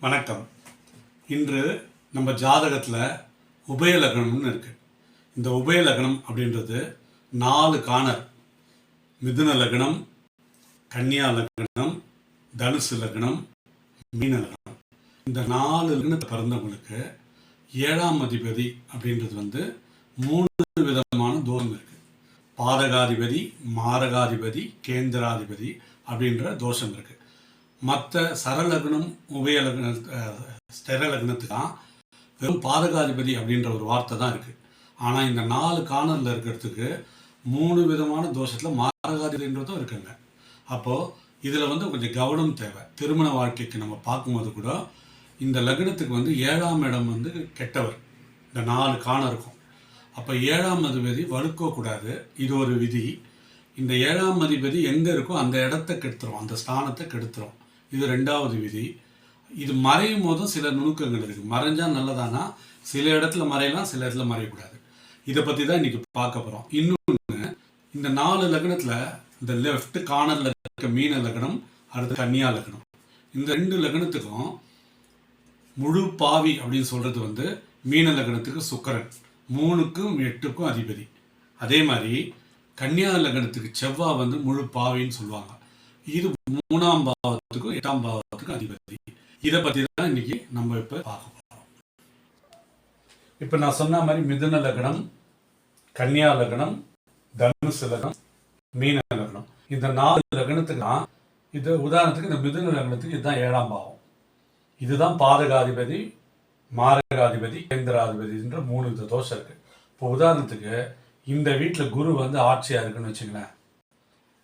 வணக்கம். இன்று நம்ம ஜாதகத்தில் உபயலக்னம்னு இருக்குது இந்த உபயலக்னம் அப்படின்றது நாலு காணர். மிதுன லக்னம் கன்னியா லக்னம் தனுசு லக்னம் மீன லக்னம். இந்த நாலு லக்னத்தை பிறந்தவங்களுக்கு ஏழாம் அதிபதி அப்படின்றது வந்து மூணு விதமான தோஷம் இருக்குது பாதகாதிபதி மாரகாதிபதி கேந்திராதிபதி அப்படின்ற தோஷம் இருக்குது மற்ற சரலக்னம் உபயலக்ன ஸ்டெரலக்னத்துக்கு தான் வெறும் பாதகாதிபதி அப்படின்ற ஒரு வார்த்தை தான் இருக்குது ஆனால் இந்த நாலு காணலில் இருக்கிறதுக்கு மூணு விதமான தோஷத்தில் மாரகாதிபதின்றதும் இருக்குங்க. அப்போது இதில் வந்து கொஞ்சம் கவனம் தேவை. திருமண வாழ்க்கைக்கு நம்ம பார்க்கும்போது கூட இந்த லக்னத்துக்கு வந்து ஏழாம் இடம் வந்து கெட்டவர். இந்த நாலு காணம் இருக்கும் அப்போ ஏழாம் அதிபதி வலுக்கக்கூடாது இது ஒரு விதி. இந்த ஏழாம் அதிபதி எங்கே இருக்கோ அந்த இடத்த கெடுத்துரும். அந்த ஸ்தானத்தை கெடுத்துரும். இது ரெண்டாவது விதி. இது மறையும் போதும் சில நுணுக்கங்கள் இருக்குது மறைஞ்சால் நல்லதானா? சில இடத்துல மறையலாம் சில இடத்துல மறையக்கூடாது. இதை பற்றி தான் இன்றைக்கி பார்க்க போகிறோம் இன்னொன்று இந்த நாலு லக்னத்தில் இந்த லெஃப்ட் கார்னரில் இருக்க மீன லக்னம் அடுத்து கன்னியா லக்னம். இந்த ரெண்டு லக்னத்துக்கும் முழு பாவி அப்படின்னு சொல்கிறது வந்து மீன லக்னத்துக்கு சுக்கரன். மூணுக்கும் எட்டுக்கும் அதிபதி. அதே மாதிரி கன்னியா லக்னத்துக்கு செவ்வாய் வந்து முழு பாவின்னு சொல்லுவாங்க. இது மூணாம் பாவத்துக்கும் எட்டாம் பாவத்துக்கு அதிபதி. இதை பற்றி தான் இன்னைக்கு நம்ம இப்போ பார்க்க போகிறோம் இப்போ நான் சொன்ன மாதிரி மிதுன லக்னம் கன்னியா லக்னம் தனுசு லக்னம் மீன லக்னம். இந்த நாலு லக்னத்துக்கு தான் இது உதாரணத்துக்கு இந்த மிதுன லக்னத்துக்கு இதுதான் ஏழாம் பாவம். இதுதான் பாதகாதிபதி மாரகாதிபதி கேந்திராதிபதின்ற மூணு வித தோஷம் இருக்கு. இப்போ உதாரணத்துக்கு இந்த வீட்டில் குரு வந்து ஆட்சியாக இருக்குன்னு வச்சுங்களேன்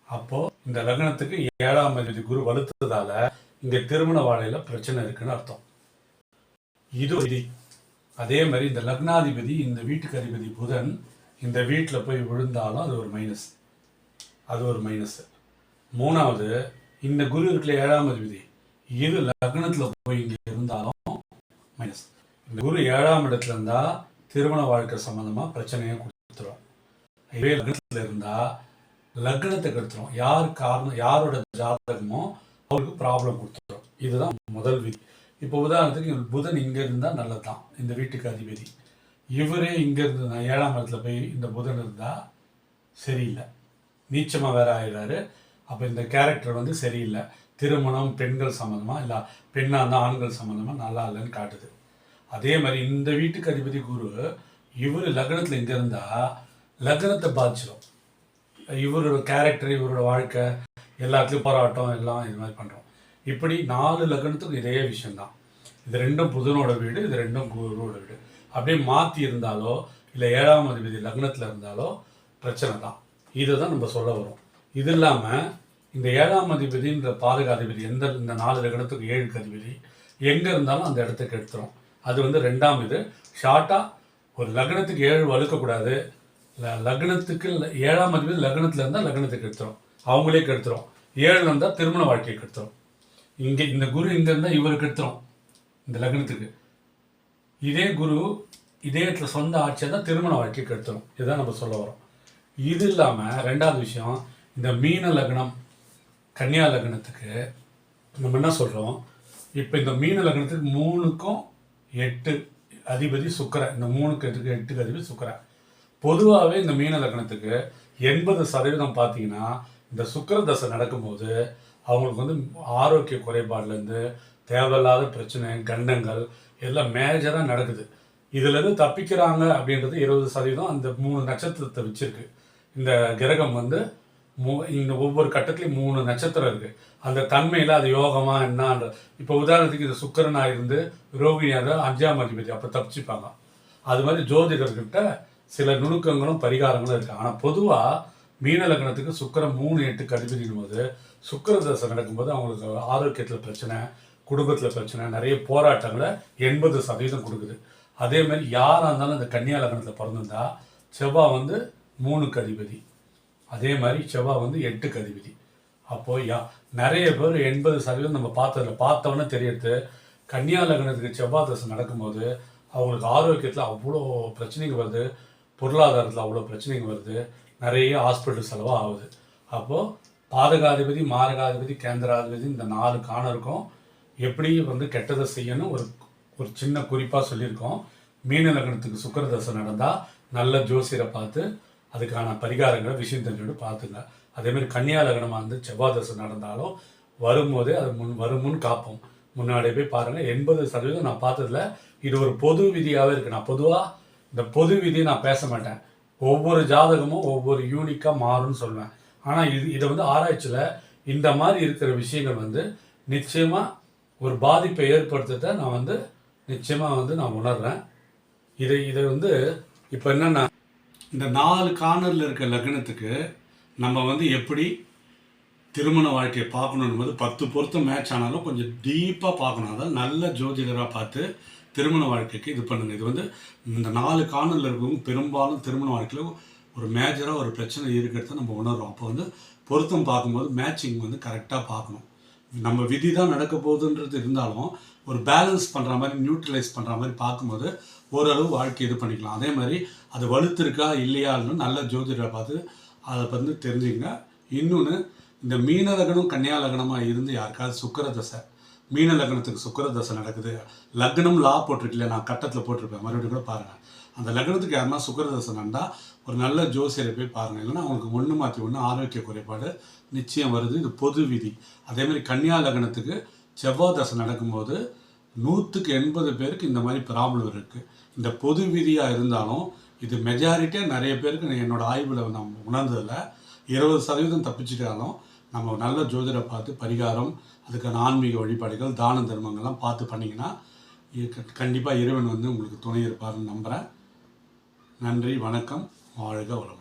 அப்போ இந்த லக்னத்துக்கு ஏழாம் அதிபதி குரு வலுத்ததால இங்க திருமண வாழையில பிரச்சனை இருக்குன்னு அர்த்தம். இது விதி. அதே மாதிரி இந்த லக்னாதிபதி இந்த வீட்டுக்கு அதிபதி புதன் இந்த வீட்டில் போய் விழுந்தாலும் அது ஒரு மைனஸ் அது ஒரு மைனஸ் மூணாவது இந்த குரு இருக்கல ஏழாம் அதிபதி இது லக்னத்தில் போய் இங்கே இருந்தாலும் மைனஸ் இந்த குரு ஏழாம் இடத்துல இருந்தா திருமண வாழ்க்கை சம்மந்தமாக பிரச்சனையை கொடுத்துரும். இதே லக்னத்தில் இருந்தா லக்னத்தை கெடுத்துரும் யார் காரணம் யாரோட ஜாதகமோ அவருக்கு ப்ராப்ளம் கொடுத்துரும். இதுதான் முதல் விதி. இப்போ உதாரணத்துக்கு இவர் புதன் இங்கே இருந்தால் நல்லது தான் இந்த வீட்டுக்கு அதிபதி. இவரே இங்கே இருந்து ஏழாம் இடத்துல போய் இந்த புதன் இருந்தால் சரியில்லை. நீச்சமாக வேற ஆயிடுறாரு. அப்போ இந்த கேரக்டர் வந்து சரியில்லை. திருமணம் பெண்கள் சம்மந்தமாக இல்லை பெண்ணாக இருந்தால் ஆண்கள் சம்மந்தமாக நல்லா இல்லைன்னு காட்டுது. அதே மாதிரி இந்த வீட்டுக்கு அதிபதி குரு இவர் லக்னத்தில் இங்கே இருந்தால் லக்னத்தை பாதிச்சிடும் இவரோட கேரக்டர் இவரோட வாழ்க்கை எல்லாத்துலேயும் போராட்டம் எல்லாம் இது மாதிரி பண்ணுறோம் இப்படி நாலு லக்னத்துக்கும் இதே விஷயந்தான் இது ரெண்டும் புதனோட வீடு இது ரெண்டும் குருவோட வீடு. அப்படியே மாற்றி இருந்தாலோ இல்லை ஏழாம் அதிபதி லக்னத்தில் இருந்தாலோ பிரச்சனை தான் இதை தான் நம்ம சொல்ல வரோம் இது இல்லாமல் இந்த ஏழாம் அதிபதின்ற பாதகாதிபதி எந்த இந்த நாலு லக்னத்துக்கு ஏழுக்கு அதிபதி எங்கே இருந்தாலும் அந்த இடத்துக்கு எடுத்துரும். அது வந்து ரெண்டாம் இது. ஷார்ட்டாக ஒரு லக்னத்துக்கு ஏழு வலுக்கக்கூடாது. லக்னத்துக்கு ஏழாம் அதிபதி லக்னத்தில் இருந்தால் லக்னத்துக்கு எடுத்துரும். அவங்களே கெடுத்துரும். ஏழு இருந்தால் திருமண வாழ்க்கையை கெடுத்துரும். இங்கே இந்த குரு இங்கே இருந்தால் இவருக்கு எடுத்துரும். இந்த லக்னத்துக்கு. இதே குரு இதே இடத்துல சொந்த ஆட்சியாக தான் திருமண வாழ்க்கையை கெடுத்துரும். இதுதான் நம்ம சொல்ல வரோம் இது இல்லாமல் ரெண்டாவது விஷயம் இந்த மீன லக்னம் கன்னியா லக்னத்துக்கு நம்ம என்ன சொல்கிறோம் இப்போ இந்த மீன லக்னத்துக்கு மூணுக்கும் எட்டு அதிபதி சுக்கரை இந்த மூணுக்கு எட்டுக்கு எட்டுக்கு அதிபதி சுக்கரை பொதுவாகவே இந்த மீன லக்னத்துக்கு எண்பது சதவீதம் பார்த்தீங்கன்னா இந்த சுக்கர தசை நடக்கும்போது அவங்களுக்கு வந்து ஆரோக்கிய குறைபாடுலேருந்து தேவையில்லாத பிரச்சனை கண்டங்கள் எல்லாம் மேஜராக நடக்குது. இதுலேருந்து தப்பிக்கிறாங்க அப்படின்றது இருபது சதவீதம் அந்த மூணு நட்சத்திரத்தை வச்சுருக்கு. இந்த கிரகம் வந்து மூ இந்த ஒவ்வொரு கட்டத்துலையும் மூணு நட்சத்திரம் இருக்குது அந்த தன்மையில் அது யோகமாக என்னன்ற இப்போ உதாரணத்துக்கு இந்த சுக்கரனாக இருந்து ரோகிணியாக அஞ்சாம் அதிபதி அப்போ தப்பிச்சுப்பாங்க. அது மாதிரி ஜோதிடர்கிட்ட சில நுணுக்கங்களும் பரிகாரங்களும் இருக்குது ஆனால் பொதுவாக மீன லக்னத்துக்கு சுக்கரம் மூணு எட்டுக்கு அதிபதிக்கும் போது சுக்கர தசை நடக்கும்போது அவங்களுக்கு ஆரோக்கியத்தில் பிரச்சனை குடும்பத்தில் பிரச்சனை நிறைய போராட்டங்களை எண்பது சதவீதம் கொடுக்குது. அதே மாதிரி யாராக இருந்தாலும் இந்த கன்னியா லக்னத்தில் பிறந்திருந்தா செவ்வாய் வந்து மூணுக்கு அதிபதி. அதே மாதிரி செவ்வாய் வந்து எட்டுக்கு அதிபதி. அப்போ யா நிறைய பேர் எண்பது சதவீதம் நம்ம பார்த்ததில் பார்த்தவொன்னே தெரியறது. கன்னியா லக்னத்துக்கு செவ்வாய் தசை நடக்கும்போது அவங்களுக்கு ஆரோக்கியத்தில் அவ்வளோ பிரச்சனைகள் வருது. பொருளாதாரத்தில் அவ்வளோ பிரச்சனைங்க வருது. நிறைய ஹாஸ்பிட்டல் செலவாக ஆகுது. அப்போது பாதகாதிபதி மாரகாதிபதி கேந்திராதிபதி இந்த நாலு காணருக்கும் எப்படி வந்து கெட்டதை செய்யணும்? ஒரு ஒரு சின்ன குறிப்பாக சொல்லியிருக்கோம். மீன லக்னத்துக்கு சுக்கரதசை நடந்தால் நல்ல ஜோசியரை பார்த்து அதுக்கான பரிகாரங்களை விஷயம் தெரிஞ்சுட்டு பார்த்துங்க. அதேமாதிரி கன்னியா லக்னமாக வந்து செவ்வாய் தசை நடந்தாலும் வரும்போதே அது முன் வரும் முன் காப்போம். முன்னாடியே போய் பாருங்கள் எண்பது சதவீதம் நான் பார்த்ததில் இது ஒரு பொது விதியாகவே இருக்குது நான் பொதுவாக இந்த பொது விதியை நான் பேச மாட்டேன். ஒவ்வொரு ஜாதகமும் ஒவ்வொரு யூனிக்காக மாறும்னு சொல்லுவேன் ஆனால் இது இதை வந்து ஆராய்ச்சியில் இந்த மாதிரி இருக்கிற விஷயங்கள் வந்து நிச்சயமாக ஒரு பாதிப்பை ஏற்படுத்தத நான் வந்து நிச்சயமாக வந்து நான் உணர்கிறேன் இதை இதை வந்து இப்போ என்னென்னா இந்த நாலு கார்னரில் இருக்க லக்னத்துக்கு நம்ம வந்து எப்படி திருமண வாழ்க்கையை பார்க்கணும் போது பத்து பொருத்தம் மேட்ச் ஆனாலும் கொஞ்சம் டீப்பாக பார்க்கணும். அதாவது நல்ல ஜோதிடராக பார்த்து திருமண வாழ்க்கைக்கு இது பண்ணுங்க. இது வந்து இந்த நாலு காணலில் இருக்கவங்க பெரும்பாலும் திருமண வாழ்க்கையில் ஒரு மேஜராக ஒரு பிரச்சனை இருக்கிறத நம்ம உணர்றோம். அப்போ வந்து பொருத்தம் பார்க்கும்போது மேட்சிங் வந்து கரெக்டாக பார்க்கணும். நம்ம விதி தான் நடக்க போகுதுன்றது இருந்தாலும் ஒரு பேலன்ஸ் பண்ணுற மாதிரி நியூட்ரலைஸ் பண்ணுற மாதிரி பார்க்கும்போது ஓரளவு வாழ்க்கை இது பண்ணிக்கலாம். அதே மாதிரி அது வலுத்திருக்கா இல்லையான்னு நல்ல ஜோதிடரை பார்த்து அதை வந்து தெரிஞ்சுங்க இன்னொன்று இந்த மீன லக்னம் கன்னியா லக்னமாக இருந்து யாருக்காவது சுக்கர தசை மீன லக்னத்துக்கு சுக்கர தசை நடக்குது. லக்னம் லா போட்டிருக்கல நான் கட்டத்தில் போட்டிருப்பேன். மறுபடியும் கூட பாருங்கள் அந்த லக்னத்துக்கு யாருன்னா சுக்கர தசை நடந்தால் ஒரு நல்ல ஜோசியரை போய் பாருங்கள் இல்லைன்னா அவங்களுக்கு ஒன்று மாற்றி ஒன்று ஆரோக்கிய குறைபாடு நிச்சயம் வருது. இது பொது விதி. அதே மாதிரி கன்னியா லக்னத்துக்கு செவ்வாய் தசை நடக்கும்போது நூற்றுக்கு எண்பது பேருக்கு இந்த மாதிரி ப்ராப்ளம் இருக்குது இந்த பொது விதியாக இருந்தாலும் இது மெஜாரிட்டியாக நிறைய பேருக்கு என்னோடய ஆய்வில் நான் உணர்ந்ததில் இருபது சதவீதம் தப்பிச்சிட்டாலும் நம்ம நல்ல ஜோதிடரை பார்த்து பரிகாரம் அதுக்கான ஆன்மீக வழிபாடுகள் தான தர்மங்கள்லாம் பார்த்து பண்ணிங்கன்னா கண்டிப்பாக இறைவன் வந்து உங்களுக்கு துணை இருப்பார்னு நம்புகிறேன் நன்றி வணக்கம் வாழ்க வளம்